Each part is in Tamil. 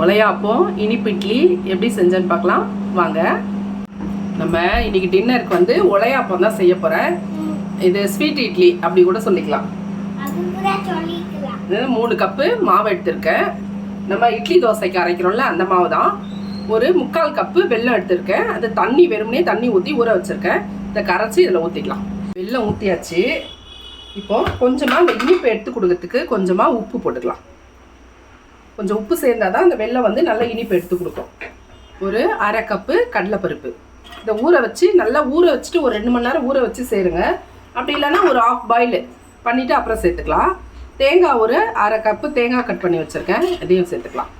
ஒலையாப்பம் இனிப்பு இட்லி எப்படி செஞ்சேன்னு பார்க்கலாம். வாங்க. நம்ம இன்னைக்கு டின்னருக்கு வந்து ஒலையாப்பம் தான் செய்ய போகிறேன் இது ஸ்வீட் இட்லி அப்படி கூட சொல்லிக்கலாம். மூணு கப்பு மாவு எடுத்திருக்கேன். நம்ம இட்லி தோசைக்கு அரைக்கிறோம்ல அந்த மாவு தான். ஒரு முக்கால் கப்பு வெல்லம் எடுத்திருக்கேன். அது தண்ணி வெறுமனே தண்ணி ஊற்றி ஊற வச்சுருக்கேன். இதை கரைச்சி இதில் ஊற்றிக்கலாம் வெல்லம் ஊற்றியாச்சு இப்போ கொஞ்சமாக இனிப்பு எடுத்து கொடுக்கறதுக்கு கொஞ்சமாக உப்பு போட்டுக்கலாம். கொஞ்சம் உப்பு சேர்ந்தால் தான் அந்த வெள்ளம் வந்து நல்ல இனிப்பு எடுத்து கொடுக்கும். ஒரு அரை கப்பு கடலைப்பருப்பு. இதை ஊற வச்சு நல்லா ஊற வச்சுட்டு ஒரு ரெண்டு மணி நேரம் ஊற வச்சு சேருங்க. அப்படி இல்லைன்னா ஒரு ஆஃப் பாயில் பண்ணிவிட்டு அப்புறம் சேர்த்துக்கலாம். தேங்காய் ஒரு அரை கப்பு தேங்காய் கட் பண்ணி வச்சுருக்கேன். இதையும் சேர்த்துக்கலாம்.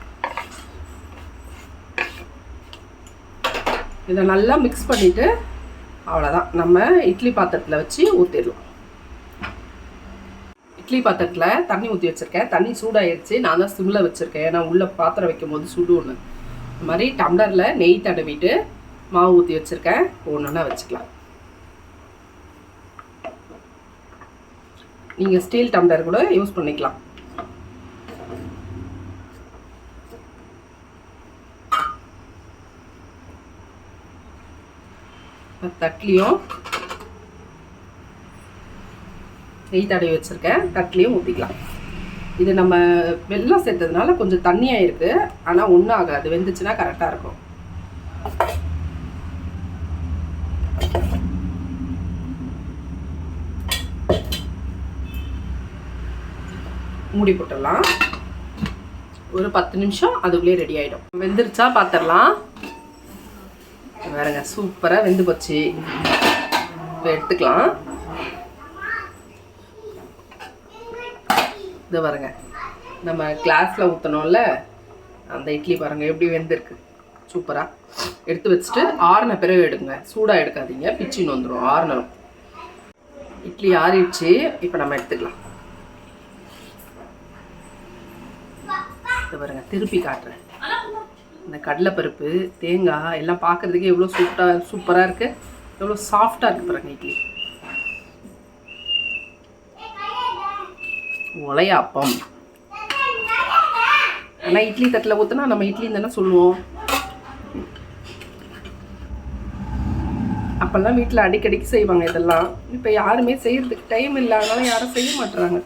இதை நல்லா மிக்ஸ் பண்ணிவிட்டு அவ்வளோதான் நம்ம இட்லி பாத்திரத்தில் வச்சு ஊற்றிடலாம் இட்லி பாத்திரத்தில் தண்ணி ஊற்றி வச்சுருக்கேன். தண்ணி சூடாயிருச்சு. நான் தான் சிம்மில் வச்சுருக்கேன். ஏன்னா உள்ளே பாத்திரம் வைக்கும் போது சுடு ஒன்று இந்த மாதிரி டம்ளரில் நெய் தடவிட்டு மாவு ஊற்றி வச்சுருக்கேன். ஒன்றுன்னா வச்சுக்கலாம். நீங்கள் ஸ்டீல் டம்ளர் கூட யூஸ் பண்ணிக்கலாம். தட்லியும் நெய் தடவி வச்சுருக்கேன். தட்லேயும் ஊற்றிக்கலாம் இது நம்ம வெள்ளம் சேர்த்ததுனால கொஞ்சம் தண்ணியாக இருக்குது ஆனால் ஒன்றும் ஆகாது. வெந்துச்சுன்னா கரெக்டாக இருக்கும். மூடி போட்டுடலாம். ஒரு பத்து நிமிஷம் அதுக்குள்ளேயே ரெடி ஆகிடும் வெந்துருச்சா பார்த்துடலாம் வேறங்க சூப்பராக வெந்து போச்சு. இப்போ எடுத்துக்கலாம். இது பாருங்க. நம்ம கிளாஸில் ஊற்றணும்ல அந்த இட்லி பாருங்க எப்படி வெந்திருக்கு. சூப்பராக எடுத்து வச்சுட்டு ஆறின பிறகு எடுங்க. சூடாக எடுக்காதீங்க. பிச்சின்னு வந்துடும் ஆறுனரும் இட்லி ஆறிடுச்சு. இப்போ நம்ம எடுத்துக்கலாம். இது பாருங்க திருப்பி காட்டுறேன். இந்த கடலைப்பருப்பு தேங்காய் எல்லாம் பார்க்குறதுக்கே எவ்வளோ சூப்பராக சூப்பராக இருக்குது எவ்வளோ சாஃப்டாக இருக்குது பாருங்க இட்லி. ஒலையாப்பம் ஆனால் இட்லி தட்டில் ஊற்றினா நம்ம இட்லி தானே சொல்லுவோம். அப்போல்லாம் வீட்டில் அடிக்கடிக்கு செய்வாங்க இதெல்லாம். இப்போ யாருமே செய்கிறதுக்கு டைம் இல்லாதனால யாரும் செய்ய மாட்டுறாங்க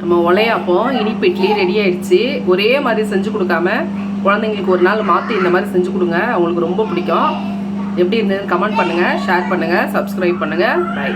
நம்ம ஒலையாப்பம் இனிப்பு இட்லி ரெடி ஆயிடுச்சு. ஒரே மாதிரி செஞ்சு கொடுக்காம குழந்தைங்களுக்கு ஒரு நாள் மாற்றி இந்த மாதிரி செஞ்சு கொடுங்க. அவங்களுக்கு ரொம்ப பிடிக்கும். எப்படி இருந்ததுன்னு கமெண்ட் பண்ணுங்கள் ஷேர் பண்ணுங்கள் சப்ஸ்கிரைப் பண்ணுங்கள் பை